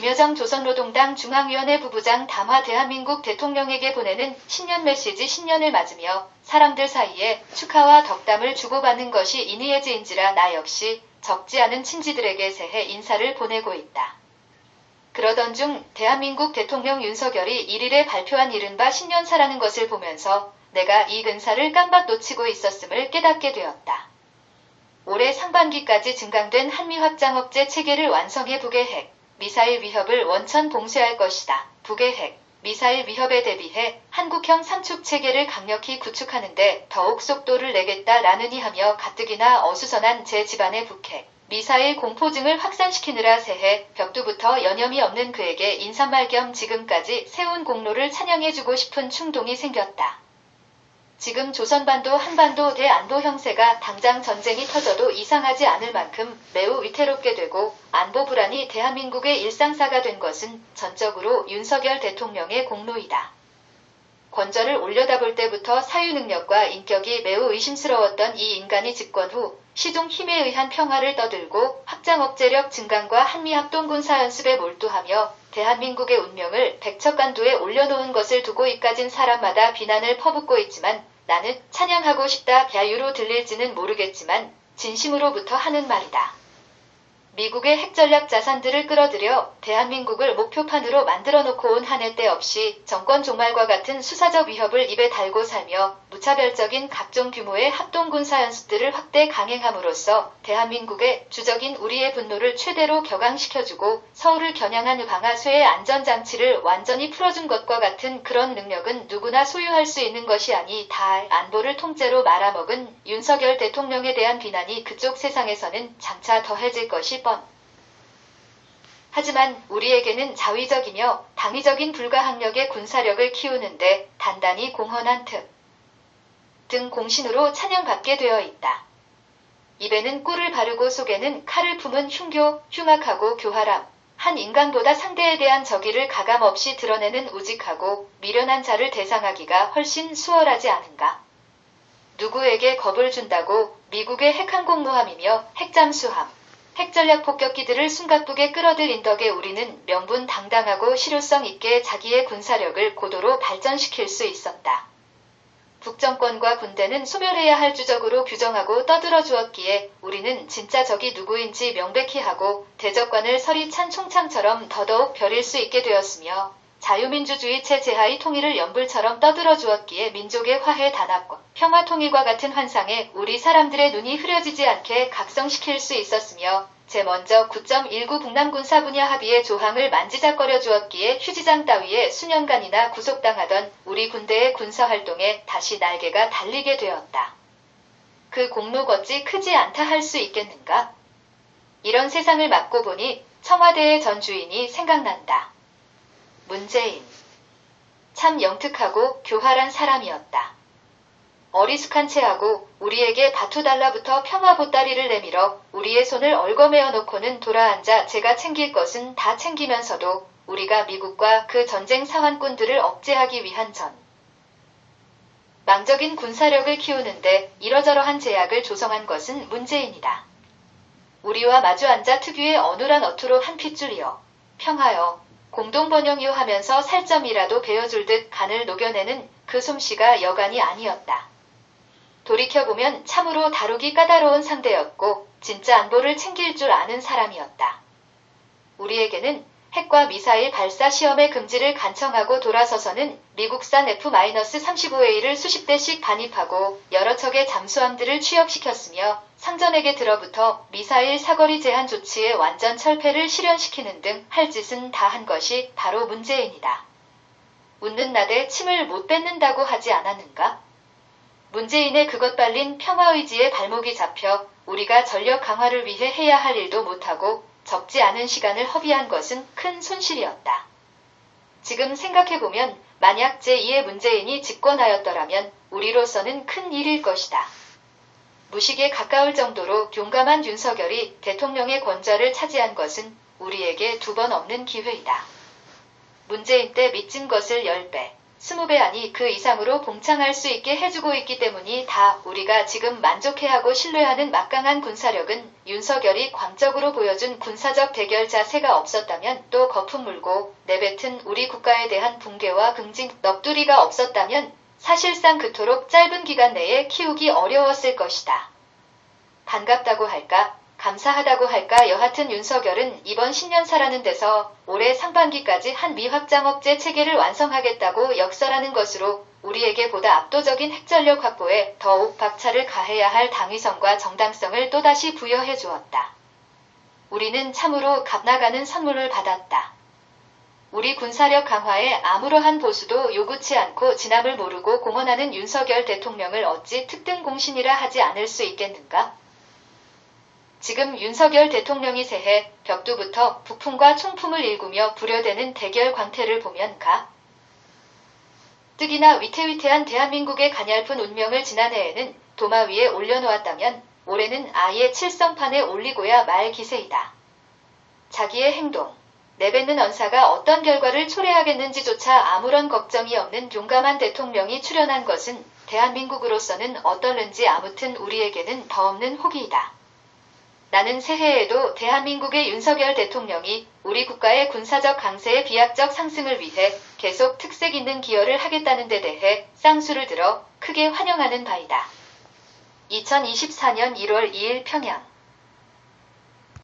김여정 조선노동당 중앙위원회 부부장 담화 대한민국 대통령에게 보내는 신년 메시지 신년을 맞으며 사람들 사이에 축하와 덕담을 주고받는 것이 인의예지인지라 나 역시 적지 않은 친지들에게 새해 인사를 보내고 있다. 그러던 중 대한민국 대통령 윤석열이 1일에 발표한 이른바 신년사라는 것을 보면서 내가 이 근사를 깜박 놓치고 있었음을 깨닫게 되었다. 올해 상반기까지 증강된 한미 확장 억제 체계를 완성해 북의 핵, 미사일 위협을 원천 봉쇄할 것이다. 북의 핵, 미사일 위협에 대비해 한국형 삼축 체계를 강력히 구축하는데 더욱 속도를 내겠다라느니 하며 가뜩이나 어수선한 제 집안의 북핵, 미사일 공포증을 확산시키느라 새해 벽두부터 여념이 없는 그에게 인사말 겸 지금까지 세운 공로를 찬양해주고 싶은 충동이 생겼다. 지금 조선반도 한반도 대안보 형세가 당장 전쟁이 터져도 이상하지 않을 만큼 매우 위태롭게 되고 안보 불안이 대한민국의 일상사가 된 것은 전적으로 윤석열 대통령의 공로이다. 권좌를 올려다볼 때부터 사유 능력과 인격이 매우 의심스러웠던 이 인간이 집권 후 시종 힘에 의한 평화를 떠들고 확장 억제력 증강과 한미 합동 군사 연습에 몰두하며 대한민국의 운명을 백척간도에 올려놓은 것을 두고 이까진 사람마다 비난을 퍼붓고 있지만 나는 찬양하고 싶다 갸유로 들릴지는 모르겠지만 진심으로부터 하는 말이다. 미국의 핵전략 자산들을 끌어들여 대한민국을 목표판으로 만들어 놓고 온 한 해 때 없이 정권 종말과 같은 수사적 위협을 입에 달고 살며 무차별적인 각종 규모의 합동군사 연습들을 확대 강행함으로써 대한민국의 주적인 우리의 분노를 최대로 격앙시켜주고 서울을 겨냥한 방아쇠의 안전장치를 완전히 풀어준 것과 같은 그런 능력은 누구나 소유할 수 있는 것이 아니 다 안보를 통째로 말아먹은 윤석열 대통령에 대한 비난이 그쪽 세상에서는 장차 더해질 것이 뻔. 하지만 우리에게는 자위적이며 당위적인 불가항력의 군사력을 키우는데 단단히 공헌한 특. 등 공신으로 찬양받게 되어 있다. 입에는 꿀을 바르고 속에는 칼을 품은 흉교, 흉악하고 교활함. 한 인간보다 상대에 대한 적의를 가감없이 드러내는 우직하고 미련한 자를 대상하기가 훨씬 수월하지 않은가. 누구에게 겁을 준다고 미국의 핵항공모함이며 핵잠수함, 핵전략 폭격기들을 숨가쁘게 끌어들인 덕에 우리는 명분 당당하고 실효성 있게 자기의 군사력을 고도로 발전시킬 수 있었다. 북정권과 군대는 소멸해야 할 주적으로 규정하고 떠들어 주었기에 우리는 진짜 적이 누구인지 명백히 하고 대적관을 설이 찬 총창처럼 더더욱 벼릴 수 있게 되었으며 자유민주주의 체제하의 통일을 연불처럼 떠들어 주었기에 민족의 화해 단합과 평화 통일과 같은 환상에 우리 사람들의 눈이 흐려지지 않게 각성시킬 수 있었으며 제 먼저 9.19 북남군사 분야 합의의 조항을 만지작거려 주었기에 휴지장 따위에 수년간이나 구속당하던 우리 군대의 군사활동에 다시 날개가 달리게 되었다. 그 공로 어찌 크지 않다 할 수 있겠는가? 이런 세상을 맞고 보니 청와대의 전 주인이 생각난다. 문재인. 참 영특하고 교활한 사람이었다. 어리숙한 체하고 우리에게 바투달라부터 평화 보따리를 내밀어 우리의 손을 얽어매어 놓고는 돌아앉아 제가 챙길 것은 다 챙기면서도 우리가 미국과 그 전쟁 사환꾼들을 억제하기 위한 전 망적인 군사력을 키우는데 이러저러한 제약을 조성한 것은 문재인이다. 우리와 마주 앉아 특유의 어눌한 어투로 한 핏줄이여 평하여 공동번영이요 하면서 살점이라도 베어줄 듯 간을 녹여내는 그 솜씨가 여간이 아니었다. 돌이켜보면 참으로 다루기 까다로운 상대였고 진짜 안보를 챙길 줄 아는 사람이었다. 우리에게는 핵과 미사일 발사 시험의 금지를 간청하고 돌아서서는 미국산 F-35A를 수십 대씩 반입하고 여러 척의 잠수함들을 취역시켰으며 상전에게 들어부터 미사일 사거리 제한 조치의 완전 철폐를 실현시키는 등 할 짓은 다 한 것이 바로 문재인이다. 웃는 나대 침을 못 뱉는다고 하지 않았는가? 문재인의 그것 발린 평화의지에 발목이 잡혀 우리가 전력 강화를 위해 해야 할 일도 못하고 적지 않은 시간을 허비한 것은 큰 손실이었다. 지금 생각해보면 만약 제2의 문재인이 집권하였더라면 우리로서는 큰 일일 것이다. 무식에 가까울 정도로 용감한 윤석열이 대통령의 권좌를 차지한 것은 우리에게 두 번 없는 기회이다. 문재인 때 믿진 것을 10배, 20배 아니 그 이상으로 봉창할 수 있게 해주고 있기 때문이 다 우리가 지금 만족해하고 신뢰하는 막강한 군사력은 윤석열이 광적으로 보여준 군사적 대결 자세가 없었다면 또 거품 물고 내뱉은 우리 국가에 대한 붕괴와 긍진 넋두리가 없었다면 사실상 그토록 짧은 기간 내에 키우기 어려웠을 것이다. 반갑다고 할까, 감사하다고 할까 여하튼 윤석열은 이번 신년사라는 데서 올해 상반기까지 한 미 확장 억제 체계를 완성하겠다고 역설하는 것으로 우리에게 보다 압도적인 핵전력 확보에 더욱 박차를 가해야 할 당위성과 정당성을 또다시 부여해 주었다. 우리는 참으로 값나가는 선물을 받았다. 우리 군사력 강화에 아무러한 보수도 요구치 않고 진압을 모르고 공언하는 윤석열 대통령을 어찌 특등 공신이라 하지 않을 수 있겠는가? 지금 윤석열 대통령이 새해 벽두부터 북풍과 총풍을 일구며 부려대는 대결 광태를 보면 가. 뜨기나 위태위태한 대한민국의 가냘픈 운명을 지난해에는 도마 위에 올려놓았다면 올해는 아예 칠성판에 올리고야 말 기세이다. 자기의 행동, 내뱉는 언사가 어떤 결과를 초래하겠는지조차 아무런 걱정이 없는 용감한 대통령이 출연한 것은 대한민국으로서는 어떨는지 아무튼 우리에게는 더 없는 호기이다. 나는 새해에도 대한민국의 윤석열 대통령이 우리 국가의 군사적 강세의 비약적 상승을 위해 계속 특색 있는 기여를 하겠다는 데 대해 쌍수를 들어 크게 환영하는 바이다. 2024년 1월 2일 평양